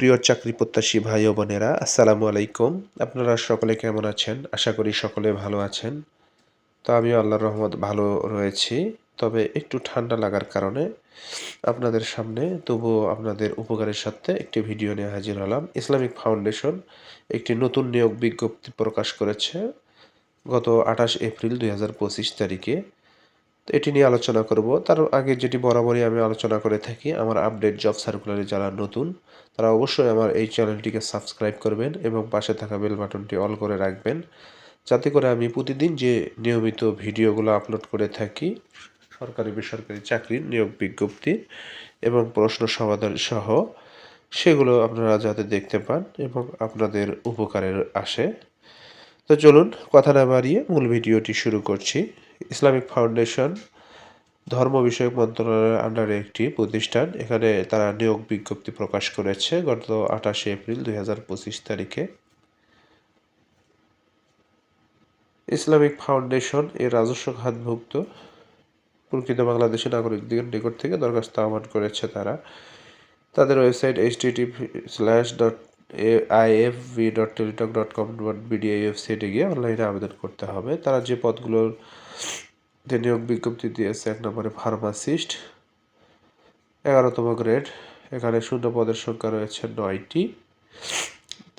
প্রিয় চাকরি প্রত্যাশী ভাই ও বোনেরা, আসসালামু আলাইকুম। আপনারা সকলে কেমন আছেন? আশা করি সকলে ভালো আছেন। তো আমি আল্লাহর রহমত ভালো রয়েছি। তবে একটু ঠান্ডা লাগার কারণে আপনাদের সামনে তবুও আপনাদের উপকারের সাথে একটি ভিডিও নিয়ে হাজির হলাম। ইসলামিক ফাউন্ডেশন একটি নতুন নিয়োগ বিজ্ঞপ্তি প্রকাশ করেছে গত আঠাশ এপ্রিল দুই হাজার পঁচিশ তারিখে। তো এটি নিয়ে আলোচনা করব। তার আগে যেটি বরাবরই আমি আলোচনা করে থাকি, আমার আপডেট জব সার্কুলারে যারা নতুন, তারা অবশ্যই আমার এই চ্যানেলটিকে সাবস্ক্রাইব করবেন এবং পাশে থাকা বেল বাটনটি অল করে রাখবেন, যাতে করে আমি প্রতিদিন যে নিয়মিত ভিডিওগুলো আপলোড করে থাকি, সরকারি বেসরকারি চাকরির নিয়োগ বিজ্ঞপ্তি এবং প্রশ্ন সমাধান সহ, সেগুলো আপনারা যাতে দেখতে পান এবং আপনাদের উপকারের আসে। তো চলুন, কথা না বাড়িয়ে মূল ভিডিওটি শুরু করছি। ইসলামিক ফাউন্ডেশন ধর্ম বিষয়ক মন্ত্রণালয়ের আন্ডারে একটি প্রতিষ্ঠান। এখানে তারা নিয়োগ বিজ্ঞপ্তি প্রকাশ করেছে গত আঠাশে এপ্রিল দু হাজার পঁচিশ তারিখে। ইসলামিক ফাউন্ডেশন এর রাজস্ব খাতভুক্ত প্রকৃত বাংলাদেশি নাগরিকদের নিকট থেকে দরখাস্ত আহ্বান করেছে তারা। তাদের website H slash dot I F IFV dot Teletalk dot com dot BDI ওয়েবসাইটে গিয়ে অনলাইনে আবেদন করতে হবে। তারা যে পদগুলোর যে নিয়োগ বিজ্ঞপ্তি দিয়েছে এক নম্বরে ফার্মাসিস্ট, এগারোতম গ্রেড, এখানে শূন্য পদের সংখ্যা রয়েছে নয়টি।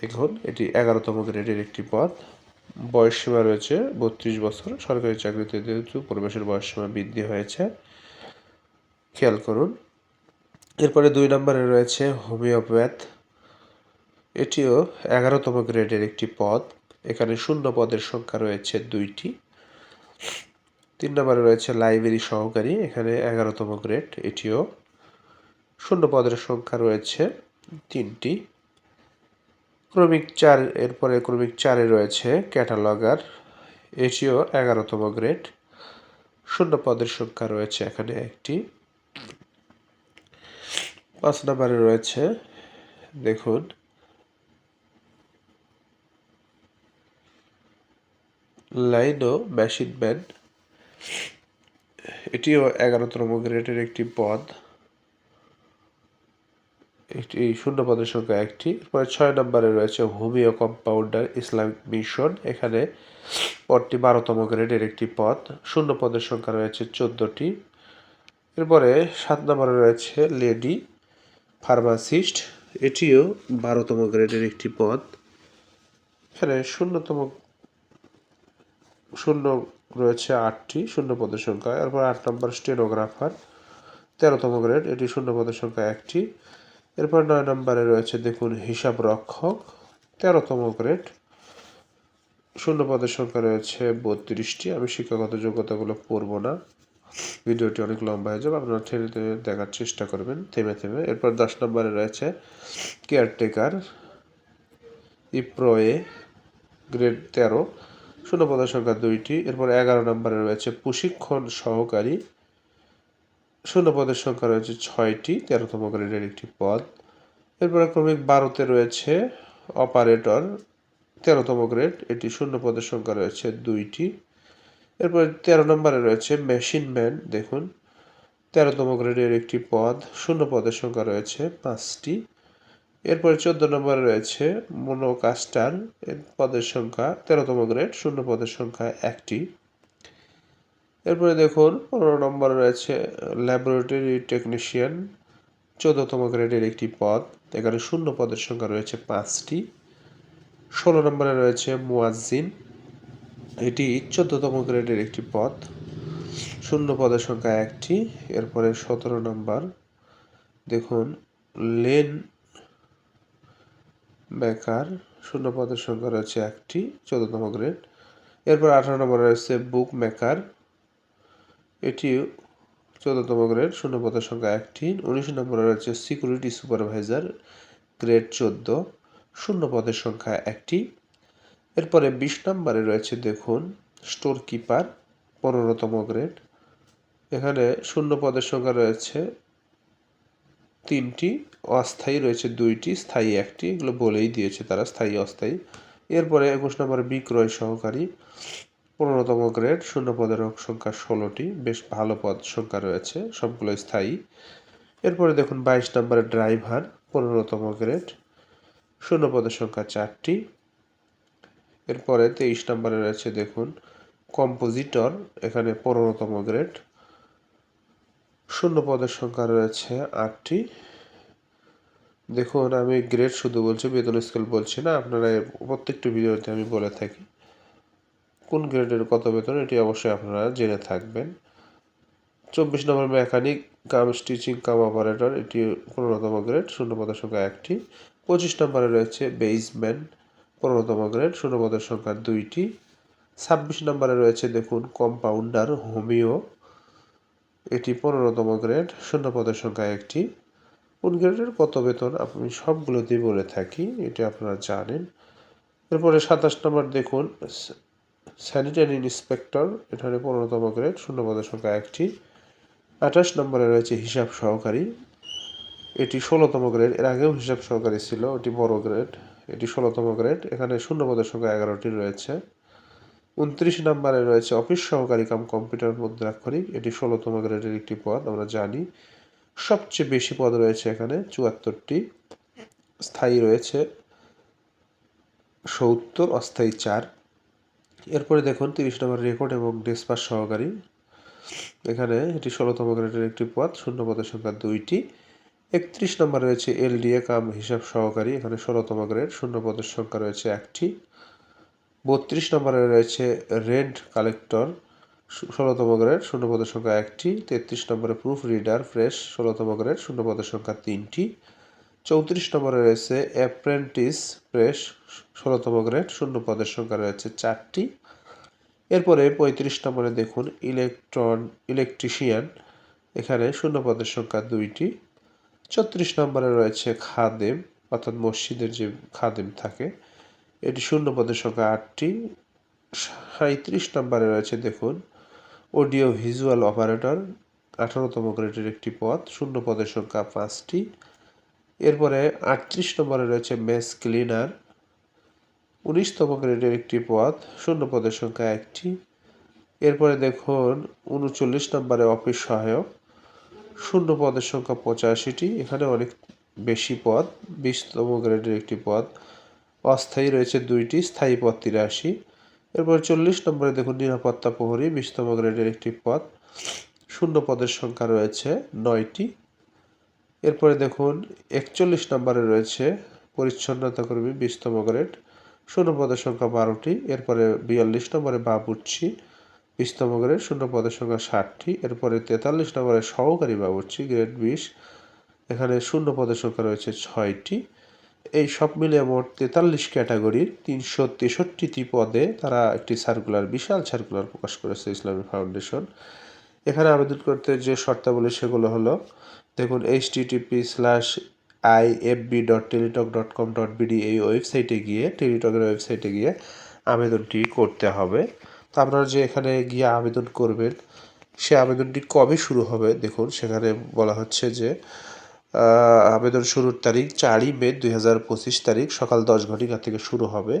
দেখুন, এটি এগারোতম গ্রেডের একটি পদ। বয়স সীমা রয়েছে বত্রিশ বছর। সরকারি চাকরিতে যেহেতু প্রবেশের বয়স সীমা বৃদ্ধি হয়েছে, খেয়াল করুন। এরপরে দুই নম্বরে রয়েছে হোমিওপ্যাথ। এটিও এগারোতম গ্রেডের একটি পদ। এখানে শূন্য পদের সংখ্যা রয়েছে দুইটি। তিন নম্বরে রয়েছে লাইব্রেরি সহকারী, এখানে এগারোতম গ্রেড, এটিও শূন্য পদের সংখ্যা রয়েছে তিনটি। ক্রমিক চার, এরপরে ক্রমিক চারে রয়েছে ক্যাটালগার, এটিও এগারোতম গ্রেড, শূন্য পদের সংখ্যা রয়েছে এখানে একটি। পাঁচ নম্বরে রয়েছে, দেখুন, লাইনো মেশিন ম্যান এটিও এগারোতম গ্রেডের একটি পদ। একটি শূন্য পদের সংখ্যা একটি। এরপরে ছয় নম্বরে রয়েছে হোমিও কম্পাউন্ডার ইসলামিক মিশন। এখানে পদটি বারোতম গ্রেডের একটি পদ। শূন্য পদের সংখ্যা রয়েছে চোদ্দোটি। এরপরে সাত নম্বরে রয়েছে লেডি ফার্মাসিস্ট। এটিও বারোতম গ্রেডের একটি পদ। এখানে শূন্যতম, শূন্য রয়েছে আটটি শূন্য পদের সংখ্যা। এরপর আট নম্বর স্টেনোগ্রাফার, তেরোতম গ্রেড, এটি শূন্য পদের সংখ্যা একটি। এরপর নয় নম্বরে রয়েছে, দেখুন হিসাব রক্ষক তেরোতম গ্রেড শূন্য পদের সংখ্যা রয়েছে বত্রিশটি। আমি শিক্ষাগত যোগ্যতাগুলো পড়ব না, ভিডিওটি অনেক লম্বা হয়ে যাবে, আপনারা ঠেলে দেখার চেষ্টা করবেন, থেমে থেমে। এরপর দশ নম্বরে রয়েছে, কেয়ারটেকার ইপ্রোয়ে গ্রেড তেরো। শূন্য পদের সংখ্যা দুইটি, এরপর এগারো নম্বরে রয়েছে প্রশিক্ষণ সহকারী। শূন্য পদের সংখ্যা রয়েছে ছয়টি, তেরোতম গ্রেডের একটি পদ। এরপরে ক্রমিক বারোতে রয়েছে অপারেটর, তেরোতম গ্রেড, এটি শূন্য পদের সংখ্যা রয়েছে দুইটি। এরপরে তেরো নম্বরে রয়েছে মেশিন ম্যান, দেখুন। তেরোতম গ্রেডের একটি পদ শূন্য পদের সংখ্যা রয়েছে পাঁচটি। এরপরে চোদ্দ নম্বরে রয়েছে মনোকাস্টার এর পদের সংখ্যা তেরোতম গ্রেড, শূন্য পদের সংখ্যা একটি। এরপরে দেখুন, পনেরো নম্বরে রয়েছে ল্যাবরেটরি টেকনিশিয়ান, চোদ্দতম গ্রেডের একটি পদ, এখানে শূন্য পদের সংখ্যা রয়েছে পাঁচটি। ষোলো নম্বরে রয়েছে মুয়াজ্জিন, এটি চোদ্দতম গ্রেডের একটি পদ, শূন্য পদের সংখ্যা একটি। এরপরে সতেরো নম্বর, দেখুন, লেন বেকার, শূন্য পদের সংখ্যা রয়েছে একটি, চোদ্দতম গ্রেড। এরপর আঠারো নম্বর রয়েছে বুক মেকার এটি চোদ্দতম গ্রেড, শূন্য পদের সংখ্যা একটি। উনিশ নম্বরে রয়েছে সিকিউরিটি সুপারভাইজার গ্রেড চোদ্দ, শূন্য পদের সংখ্যা একটি। এরপরে বিশ নম্বরে রয়েছে দেখুন স্টোর কিপার পনেরোতম গ্রেড। এখানে শূন্য পদের সংখ্যা রয়েছে তিনটি অস্থায়ী রয়েছে, দুইটি স্থায়ী, একটি এগুলো বলেই দিয়েছে তারা স্থায়ী, অস্থায়ী। এরপরে একুশ নম্বরে বিক্রয় সহকারী, পনেরোতম গ্রেড, শূন্য পদের সংখ্যা ষোলোটি, বেশ ভালো পদ সংখ্যা রয়েছে সবগুলো স্থায়ী। এরপরে দেখুন বাইশ নম্বরে ড্রাইভার, পনেরোতম গ্রেড, শূন্য পদের সংখ্যা চারটি। এরপরে তেইশ নম্বরে রয়েছে দেখুন কম্পোজিটর, এখানে পনেরোতম গ্রেড শূন্য পদের সংখ্যা রয়েছে আটটি। দেখুন, আমি গ্রেড শুধু বলছি বেতন স্কেল বলছি না, আপনারা প্রত্যেকটি ভিডিওতে আমি বলে থাকি, কোন গ্রেডের কত বেতন, এটি অবশ্যই আপনারা জেনে থাকবেন। চব্বিশ নম্বর mechanic cum stitching cum operator এটি পনেরোতম গ্রেড শূন্য পদের সংখ্যা একটি। পঁচিশ নম্বরে রয়েছে বেসম্যান পনেরোতম গ্রেড শূন্য পদের সংখ্যা দুইটি। ছাব্বিশ নম্বরে রয়েছে, দেখুন কম্পাউন্ডার হোমিও এটি পনেরোতম গ্রেড শূন্য পদের সংখ্যা একটি। কোন গ্রেডের কত বেতন আমি সবগুলোতেই বলে থাকি, এটা আপনারা জানেন। এরপরে সাতাশ নম্বর দেখুন স্যানিটারি ইন্সপেক্টর, এখানে পনেরোতম গ্রেড শূন্য পদের সংখ্যা একটি। আঠাশ নম্বরে রয়েছে হিসাব সহকারী। এটি ষোলোতম গ্রেড, এর আগেও হিসাব সহকারী ছিল, এটি বড় গ্রেড। এটি ষোলোতম গ্রেড, এখানে শূন্য পদের সংখ্যা এগারোটি রয়েছে। উনত্রিশ নম্বরে রয়েছে অফিস সহকারী কাম কম্পিউটার মুদ্রাক্ষরিক। এটি ষোলোতম গ্রেডের একটি পদ, আমরা জানি। সবচেয়ে বেশি পদ রয়েছে এখানে, চুয়াত্তরটি। স্থায়ী রয়েছে সত্তর, অস্থায়ী চার। এরপরে দেখুন, তিরিশ নম্বর রেকর্ড এবং ডেসপাস সহকারী। এখানে এটি ষোলোতম গ্রেডের একটি পদ, শূন্য পদের সংখ্যা দুইটি। একত্রিশ নম্বর রয়েছে এলডিএ কাম হিসাব সহকারী, এখানে ষোলোতম গ্রেড, শূন্য পদের সংখ্যা রয়েছে একটি। বত্রিশ নম্বরে রয়েছে রেন্ট কালেক্টর ষোলোতম গ্রেড শূন্য পদের সংখ্যা একটি। তেত্রিশ নম্বরে প্রুফ রিডার, ফ্রেশ, ষোলোতম গ্রেড শূন্য পদের সংখ্যা তিনটি। চৌত্রিশ নম্বরে রয়েছে অ্যাপ্রেন্টিস প্রেস ষোলোতম গ্রেড শূন্য পদের সংখ্যা রয়েছে চারটি। এরপরে পঁয়ত্রিশ নম্বরে দেখুন ইলেকট্রন, ইলেকট্রিশিয়ান, এখানে শূন্য পদের সংখ্যা দুইটি। ছত্রিশ নম্বরে রয়েছে খাদেম, অর্থাৎ মসজিদের যে খাদেম থাকে এটি শূন্য পদের সংখ্যা আটটি। সাঁত্রিশ নম্বরে রয়েছে, দেখুন, অডিও ভিজুয়াল অপারেটর, আঠারোতম গ্রেডের একটি পদ শূন্য পদের সংখ্যা পাঁচটি। এরপরে আটত্রিশ নম্বরে রয়েছে মেস ক্লিনার, উনিশতম গ্রেডের একটি পদ শূন্য পদের সংখ্যা একটি। এরপরে দেখুন, উনচল্লিশ নম্বরে অফিস সহায়ক শূন্য পদের সংখ্যা পঁচাশিটি, এখানে অনেক বেশি পদ, বিশতম গ্রেডের একটি পদ। অস্থায়ী রয়েছে দুইটি, স্থায়ী পদ তিরাশি। এরপর চল্লিশ নম্বরে দেখুন, নিরাপত্তা প্রহরী, বিশতম গ্রেডের একটি পদ শূন্য পদের সংখ্যা রয়েছে নয়টি। এরপরে দেখুন, একচল্লিশ নম্বরে রয়েছে পরিচ্ছন্নতা কর্মী, বিশতম গ্রেড। শূন্য পদের সংখ্যা বারোটি, এরপরে বিয়াল্লিশ নম্বরে বাবুর্চি, বিশতম গ্রেড। শূন্য পদের সংখ্যা ষাটটি, এরপরে তেতাল্লিশ নম্বরে সহকারী বাবুর্চি, গ্রেড বিশ। এখানে শূন্য পদের সংখ্যা রয়েছে ছয়টি। এই সব মিলিয়ে মোট তেতাল্লিশ ক্যাটাগরির তিনশো তেষট্টিটি পদে তারা একটি সার্কুলার বিশাল সার্কুলার প্রকাশ করেছে ইসলামী ফাউন্ডেশন এখানে আবেদন করতে যে শর্তাবলী সেগুলো হলো, দেখুন H TTP slash I F B dot Teletalk dot com dot BD এই ওয়েবসাইটে গিয়ে টেলিটকের ওয়েবসাইটে গিয়ে আবেদনটি করতে হবে। তো আপনারা যে এখানে গিয়ে আবেদন করবেন, সে আবেদনটি কবে শুরু হবে? দেখুন, সেখানে বলা হচ্ছে যে আবেদন শুরুর তারিখ চারই মে দুই হাজার পঁচিশ তারিখ, সকাল দশ ঘটিকা থেকে শুরু হবে।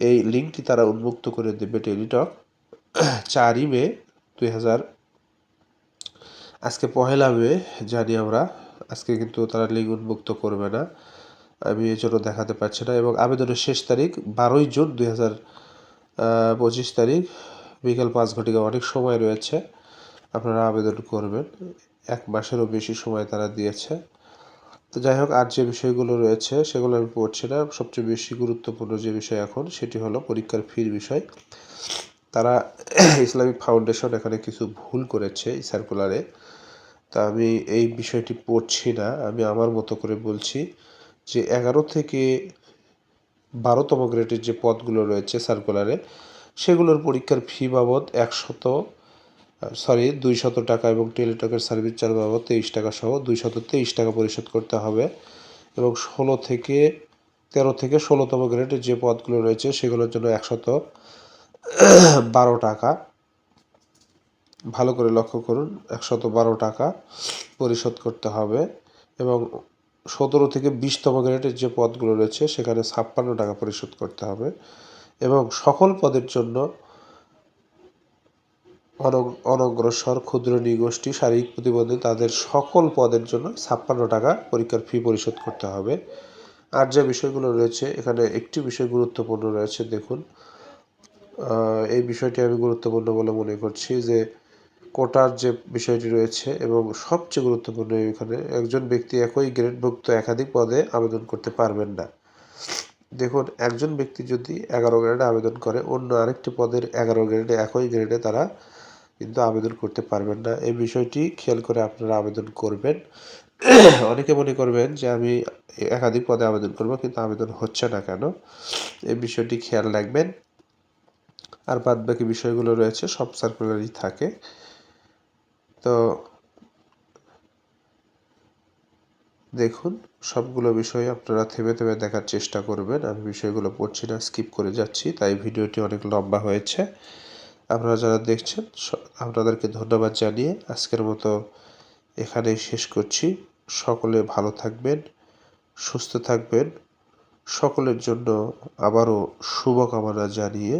এই লিঙ্কটি তারা উন্মুক্ত করে দেবে টেলিটক। চারই মে দুই হাজার আজকে পহেলা মে, জানি আমরা। আজকে কিন্তু তারা লিঙ্ক উন্মুক্ত করবে না। আমি এই জন্য দেখাতে পারছি না। এবং আবেদনের শেষ তারিখ বারোই জুন দুই হাজার পঁচিশ তারিখ, বিকেল পাঁচ ঘটিকা অনেক সময় রয়েছে। আপনারা আবেদন করবেন। এক মাসেরও বেশি সময় তারা দিয়েছে। তো যাই হোক, আর যে বিষয়গুলো রয়েছে, সেগুলো আমি পড়ছি না। সবচেয়ে বেশি গুরুত্বপূর্ণ যে বিষয় এখন, সেটি হলো পরীক্ষার ফির বিষয়। তারা ইসলামিক ফাউন্ডেশন এখানে কিছু ভুল করেছে এই সার্কুলারে তা আমি এই বিষয়টি পড়ছি না। আমি আমার মতো করে বলছি যে এগারো থেকে বারোতম গ্রেডের যে পদগুলো রয়েছে সার্কুলারে সেগুলোর পরীক্ষার ফি বাবদ একশত সরি দুইশত টাকা এবং টেলিটকের সার্ভিস চার্জ বাবদ তেইশ টাকা সহ দুইশত তেইশ টাকা পরিশোধ করতে হবে এবং ষোলো থেকে তেরো থেকে ষোলোতম গ্রেডের যে পদগুলো রয়েছে সেগুলোর জন্য একশত বারো টাকা। ভালো করে লক্ষ্য করুন, একশত বারো টাকা পরিশোধ করতে হবে এবং সতেরো থেকে বিশতম গ্রেডের যে পদগুলো রয়েছে সেখানে ছাপ্পান্ন টাকা পরিশোধ করতে হবে এবং সকল পদের জন্য অনগ্রসর ক্ষুদ্র নিগোষ্ঠী শারীরিক প্রতিবন্ধী তাদের সকল পদের জন্য ছাপ্পান্ন টাকা পরীক্ষার ফি পরিশোধ করতে হবে। আর যে বিষয়গুলো রয়েছে, এখানে একটি বিষয় গুরুত্বপূর্ণ রয়েছে, দেখুন। এই বিষয়টি আমি গুরুত্বপূর্ণ বলে মনে করছি যে, কোটার যে বিষয়টি রয়েছে এবং সবচেয়ে গুরুত্বপূর্ণ এখানে, একজন ব্যক্তি একই গ্রেডভুক্ত একাধিক পদে আবেদন করতে পারবেন না। দেখুন, একজন ব্যক্তি যদি এগারো গ্রেডে আবেদন করে, অন্য আরেকটি পদের এগারো গ্রেডে একই গ্রেডে তারা কিন্তু আবেদন করতে পারবেন না। এই বিষয়টি খেয়াল করে আপনারা আবেদন করবেন। অনেকে মনে করবেন যে আমি একাধিক পদে আবেদন করব, কিন্তু আবেদন হচ্ছে না কেন? এই বিষয়টি খেয়াল রাখবেন। আর বাদ বাকি বিষয়গুলো রয়েছে, সব সার্কুলারই থাকে। তো দেখুন, সবগুলো বিষয় আপনারা থেমে থেমে দেখার চেষ্টা করবেন। আমি বিষয়গুলো পড়ছি না স্কিপ করে যাচ্ছি, তাই ভিডিওটি অনেক লম্বা হয়েছে। আপনারা যারা দেখছেন আপনাদেরকে ধন্যবাদ জানিয়ে আজকের মতো এখানেই শেষ করছি। সকলে ভালো থাকবেন, সুস্থ থাকবেন। সকলের জন্য আবারও শুভকামনা জানিয়ে